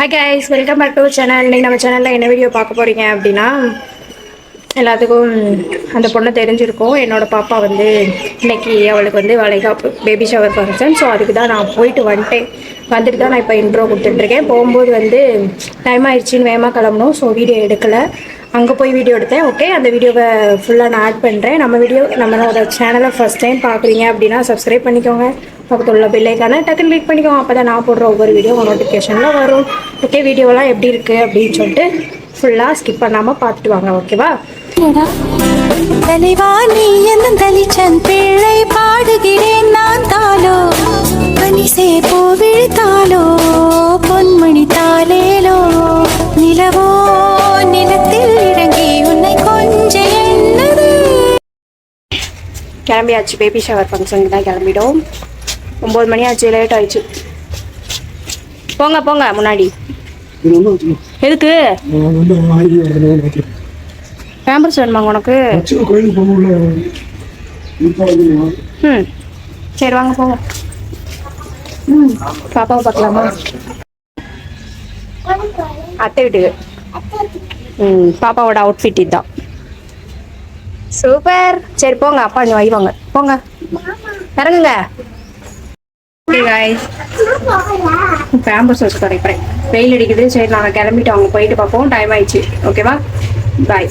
Hi guys welcome back to channel இன்னைக்கு நம்ம சேனலில் என்ன வீடியோ பார்க்க போகிறீங்க அப்படின்னா எல்லாத்துக்கும் அந்த பொண்ணை தெரிஞ்சிருக்கும். என்னோட பாப்பா வந்து இன்னைக்கு அவளுக்கு வந்து வளைகாப்பு பேபி ஷவர் ஃபங்க்ஷன் ஸோ அதுக்கு தான் நான் போயிட்டு வந்துட்டேன். வந்துட்டு தான் நான் இப்போ இன்ட்ரோ கொடுத்துட்ருக்கேன் போகும்போது வந்து டைம் ஆயிடுச்சின்னு வேகமாக கிளம்பணும். ஸோ வீடியோ எடுக்கலை. அங்கே போய் வீடியோ எடுத்தேன். ஓகே அந்த வீடியோவை ஃபுல்லாக நான் ஆட் பண்ணுறேன் நம்ம வீடியோ நம்மளோட சேனலை ஃபஸ்ட் டைம் பார்க்குறீங்க அப்படின்னா சப்ஸ்கிரைப் பண்ணிக்கோங்க. பக்கத்தில் உள்ள பெல்லைக்கான டக்குன்னு கிளிக் பண்ணிக்கோங்க. அப்போ தான் நான் போடுற ஒவ்வொரு வீடியோ நோட்டிஃபிகேஷனில் வரும். ஓகே வீடியோலாம் எப்படி இருக்குது அப்படின்னு சொல்லிட்டு ஃபுல்லாக ஸ்கிப் பண்ணாமல் பார்த்துட்டு வாங்க ஓகேவா தலைவா நீ என்னும் தலிச்சன் பிள்ளை பாடுகிறேன் நான் தாலோ பனிசே பூ விழுத்தாலோ பொன்மணி தாலேலோ நிலவோ? நிலத்தில் இறங்கி உன்னை கொஞ்ச என்னது? கிளம்பியாச்சு பேபி ஷவர் ஃபங்க்ஷனுக்கு தான் கிளம்பிடும் ஒம்பது மணி ஆச்சு லேட் ஆயிடுச்சு. போங்க போங்க முன்னாடி. எதுக்கு? பேம்பர்ஸ் வேணுமா உனக்கு? ம். சரி வாங்க போங்க. ம். பாப்பாவை பார்க்கலாமா? அத்தை வீட்டுக்கு. ம் பாப்பாவோட அவுட்ஃபிட் இதுதான். சூப்பர். சரி போங்க அப்பா இங்கே வைவாங்க போங்க. இறங்குங்க. பேம்பர்ஸ் வச்சு குறைப்பேன் வெயில் அடிக்குது. சரி நாங்கள் கிளம்பிட்டு அவங்க போயிட்டு பார்ப்போம். டைம் ஆயிடுச்சு. ஓகேவா பாய்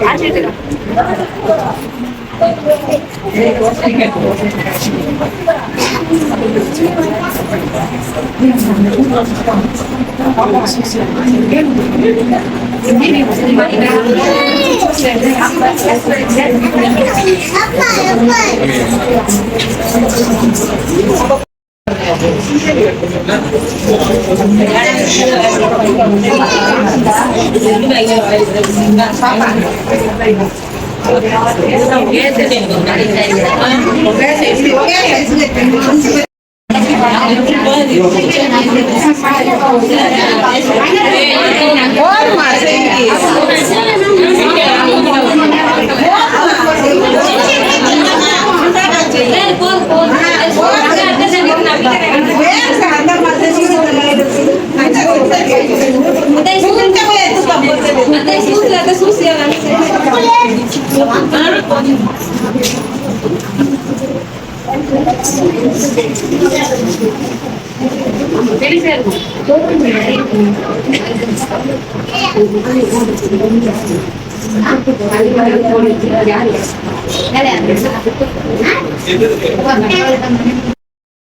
다 들더라. Enggak apa-apa. Agora, isso?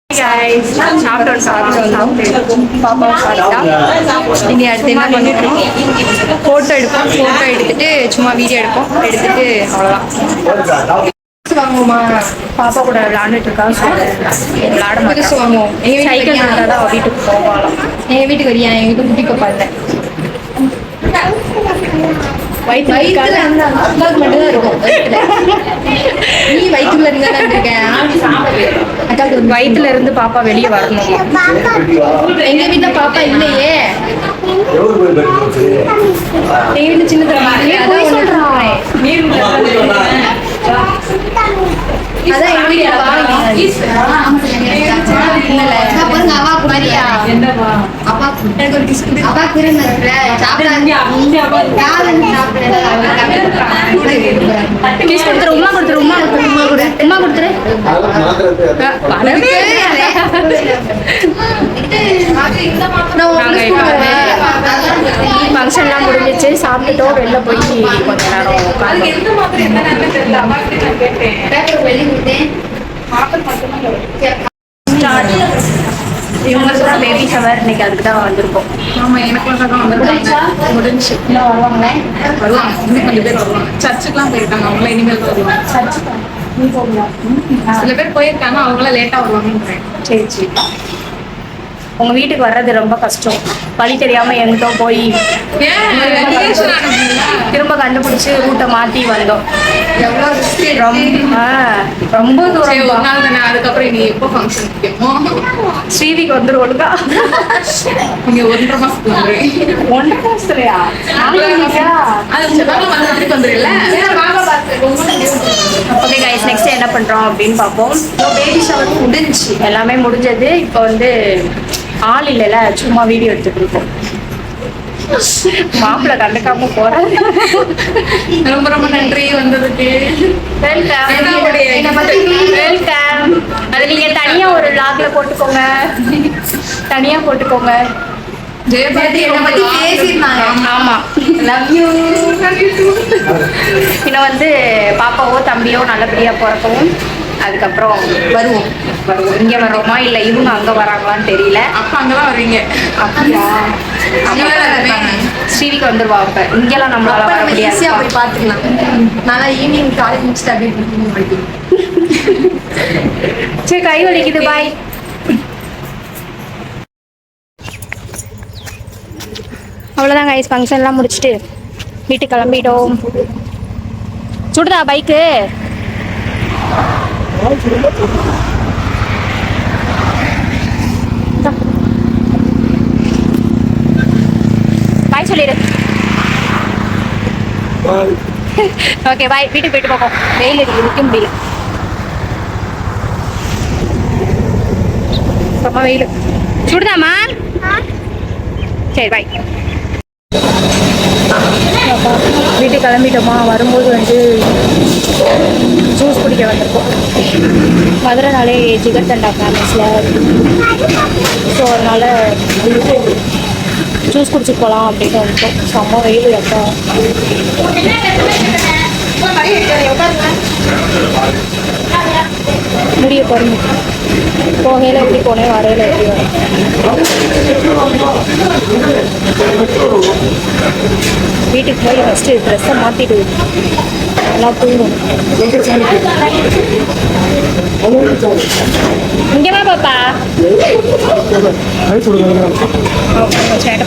சாப்பிட்டோம் சாப்பிட்டோம் சாப்பிட்டு பாப்பா சாப்பிட்டா இனி அடுத்து என்ன ஃபோட்டோ எடுப்போம். ஃபோட்டோ எடுத்துட்டு சும்மா வீடியோ எடுப்போம். எடுத்துட்டு அவ்வளோதான் வாங்குவோமா? பாப்பா கூட விளையாண்டுட்டு இருக்கா so விளையாட புதுசு வாங்குவோம். எங்க சைக்கிள் தான் அவ வீட்டுக்கு போவாளாம். எங்க வீட்டுக்கு வரியா? எங்க வீட்டு குட்டி பாப்பா இல்லை. வயிற்று வயிற்றுல வந்து அக்காவுக்கு மட்டும்தான் இருக்கும். நீ வயிற்றுல இருந்தா இருக்கேன் அக்கா வயிற்றுல இருந்து பாப்பா வெளியே வரணும். எங்க வீட்டுல பாப்பா இல்லையே. எங்க வீட்டுல சின்ன அதான் எங்க வீட்டுல உமா கொடுத்துரு உமா கொடுத்துரு உமா கொடு உமா கொடுத்துரு. ஃபங்க்ஷன்லாம் முடிஞ்சிச்சு. சாப்பிட்டுட்டோம். வெளில போய் கொஞ்ச நேரம் உட்காந்தோம் பேபி ஷவர் இன்னைக்கு அதுக்கு தான் வந்திருக்கோம் ஆமா எனக்கு மட்டும் தான் வந்திருக்காங்க முடிஞ்சு இன்னும் வருவாங்க இன்னும் கொஞ்சம் பேர் வருவாங்க சர்ச்சுக்குலாம் போயிருக்காங்க அவங்கள இனிமேல் தான் வருவாங்க சில பேர் போயிருக்காங்க அவங்களாம் லேட்டா வருவாங்கன்றேன் சரி சரி உங்க வீட்டுக்கு வர்றது ரொம்ப கஷ்டம் வழி தெரியாம எங்கிட்ட போய் கண்டுபிடிச்சு ரூட்டை மாத்தி வந்தோம். ரொம்ப தூரம் அதுக்கப்புறம் நீ எப்போ ஃபங்க்ஷன் ஸ்ரீவிக்கு வந்துரு ஒழுங்கா நீங்க ஒன்றரை மாசத்துக்கு ஒன்றரை மாசத்துலயா? ஓகே கைஸ் நெக்ஸ்ட் என்ன பண்றோம் அப்படின்னு பார்ப்போம். பேபி ஷவர் முடிஞ்சு எல்லாமே முடிஞ்சது. இப்போ வந்து ஆள் இல்லைல்ல சும்மா வீடியோ எடுத்துட்டு இருக்கோம். மாப்பிள்ளை கண்டுக்காம போறாரு. ரொம்ப ரொம்ப நன்றி வந்ததுக்கு. வெல்கம் அது நீங்க தனியா ஒரு லாக்ல போட்டுக்கோங்க. தனியா போட்டுக்கோங்க. ஜெயபாரதி என்னை பத்தி பேசியிருந்தாங்க. ஆமா. லவ் யூ இன்னும் வந்து பாப்பாவோ தம்பியோ நல்லபடியா பிறக்கவும். அதுக்கப்புறம் வருவோம். வருவோம். இங்க வரோமா இல்ல இவங்க அங்க வராங்களான்னு தெரியல. அப்ப அங்கதான் வருவீங்க. அப்படியா? ஸ்ரீவிக்கு வந்துருவா அப்ப. இங்கெல்லாம் நம்மளால வர முடியாது போய் பாத்துக்கலாம் நல்லா ஈவினிங் காலேஜ் முடிச்சுட்டு அப்படியே வீட்டுக்கு படிக்கணும். சரி கை வலிக்குது. பாய் அவ்வளோதான் கைஸ் ஃபங்க்ஷன்லாம் முடிச்சுட்டு வீட்டுக்கு கிளம்பிட்டோம். சுடுதா பைக்கு பாய் சொல்லிடு. ஓகே பாய் வீட்டுக்கு போயிட்டு போவோம் வெயில் அடிக்குது நிற்க முடியல. செம்ம வெயில். சுடுதாமா சரி பாய் வீட்டுக்கு கிளம்பிட்டோமா வரும்போது வந்து ஜூஸ் குடிக்க வந்திருக்கோம். மதுரைனாலே ஜிகர் தண்டா ஃபேமஸில் ஸோ அதனால் ஜூஸ் குடிச்சிட்டு போகலாம் அப்படின்னு வந்துட்டோம் செம்ம வெயில் எப்போ முடிய பாருங்க போகையில் எப்படி போனேன் வரையில் எப்படி வரும் வீட்டுக்கு போய் ஃபஸ்ட்டு ட்ரெஸ்ஸை மாற்றிட்டு எல்லாம் தூங்கணும் இங்கே வா பாப்பா. சேட்டை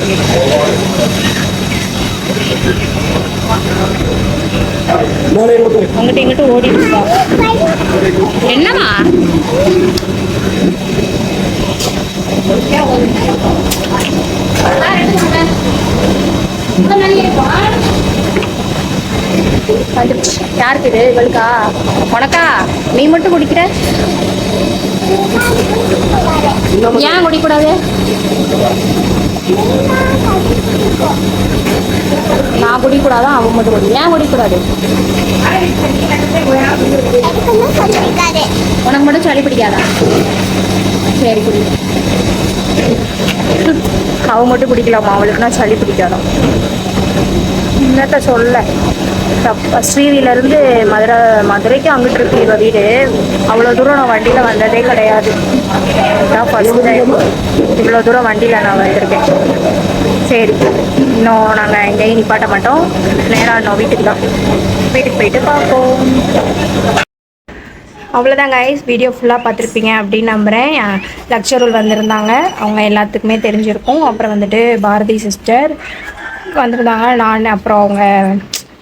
அங்கிட்ட இங்கிட்ட ஓடிட்டு இருக்கா என்னவா வந்துருச்சு யாருக்கு இது இவளுக்கா? உனக்கா? நீ மட்டும் குடிக்கிற? ஏன் குடிக்கூடாது? நான் குடிக்கூடாதான் அவன் மட்டும் குடி. ஏன் குடிக்கூடாது? உனக்கு மட்டும் சளி பிடிக்காதா? சரி குடி. அவ மட்டும் பிடிக்கலாமா அவளுக்கு நான் சளி பிடிக்காதான் என்னத்த சொல்ல? ஸ்ரீவிலேருந்து மதுரை மதுரைக்கு அங்கிட்டு இருக்கு இவ வீடு. அவ்வளோ தூரம் நான் வண்டியில் வந்ததே கிடையாது. இதான் டைம் இவ்வளோ தூரம் வண்டியில் நான் வந்திருக்கேன். சரி. இன்னும் நாங்கள் எங்கேயும் நிப்பாட்ட மாட்டோம். நேராக இன்னும் வீட்டுக்கு தான் வீட்டுக்கு போயிட்டு பார்ப்போம். அவ்வளோதாங்க ஐஸ் வீடியோ ஃபுல்லாக பார்த்துருப்பீங்க அப்படின்னு நம்புகிறேன் லக்ஷரூல் வந்திருந்தாங்க. அவங்க எல்லாத்துக்குமே தெரிஞ்சிருக்கும். அப்புறம் வந்துட்டு பாரதி சிஸ்டர் வந்திருந்தாங்க. நான் அப்புறம் அவங்க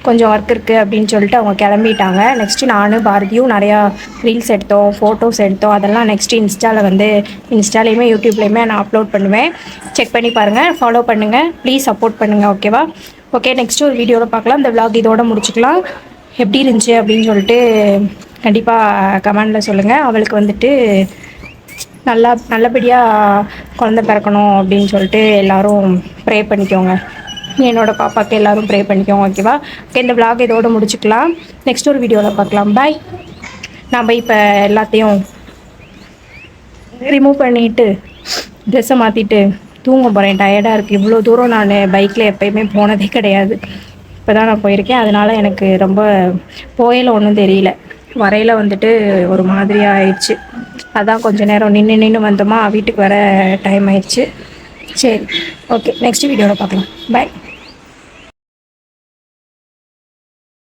கொஞ்சம் ஒர்க் இருக்குது அப்படின்னு சொல்லிட்டு அவங்க கிளம்பிட்டாங்க. நெக்ஸ்ட்டு நானும் பாரதியும் நிறையா ரீல்ஸ் எடுத்தோம் ஃபோட்டோஸ் எடுத்தோம். அதெல்லாம் நெக்ஸ்ட்டு இன்ஸ்டாவில் வந்து இன்ஸ்டாலேயுமே யூடியூப்லேயுமே நான் அப்லோட் பண்ணுவேன். செக் பண்ணி பாருங்கள் ஃபாலோ பண்ணுங்கள் ப்ளீஸ் சப்போர்ட் பண்ணுங்கள் ஓகேவா ஓகே நெக்ஸ்ட்டு ஒரு வீடியோவில் பார்க்கலாம். இந்த vlog இதோட முடிச்சுக்கலாம். எப்படி இருந்துச்சு அப்படின்னு சொல்லிட்டு கண்டிப்பாக கமெண்டில் சொல்லுங்கள் அவளுக்கு வந்துட்டு நல்லா நல்லபடியாக குழந்த பிறக்கணும் அப்படின்னு சொல்லிட்டு எல்லோரும் ப்ரே பண்ணிக்கோங்க. என்னோட பாப்பாவுக்கு எல்லாரும் ப்ரே பண்ணிக்கோங்க ஓகேவா ஓகே இந்த விளாக் இதோட முடிச்சுக்கலாம். நெக்ஸ்ட் ஒரு வீடியோவில் பார்க்கலாம். பாய் நம்ம இப்போ எல்லாத்தையும் ரிமூவ் பண்ணிட்டு ட்ரெஸ்ஸை மாற்றிட்டு தூங்க போகிறேன் டயர்டாக இருக்குது இவ்வளோ தூரம் நான் பைக்கில் எப்போயுமே போனதே கிடையாது. இப்போ தான் நான் போயிருக்கேன். அதனால் எனக்கு ரொம்ப போயில ஒன்றும் தெரியல. வரையில் வந்துட்டு ஒரு மாதிரியாக ஆயிடுச்சு. அதான் கொஞ்சம் நேரம் நின்று நின்று வந்தோமா வீட்டுக்கு வர டைம் ஆயிடுச்சு. சரி ஓகே நெக்ஸ்ட் வீடியோவில் பார்க்கலாம். பாய்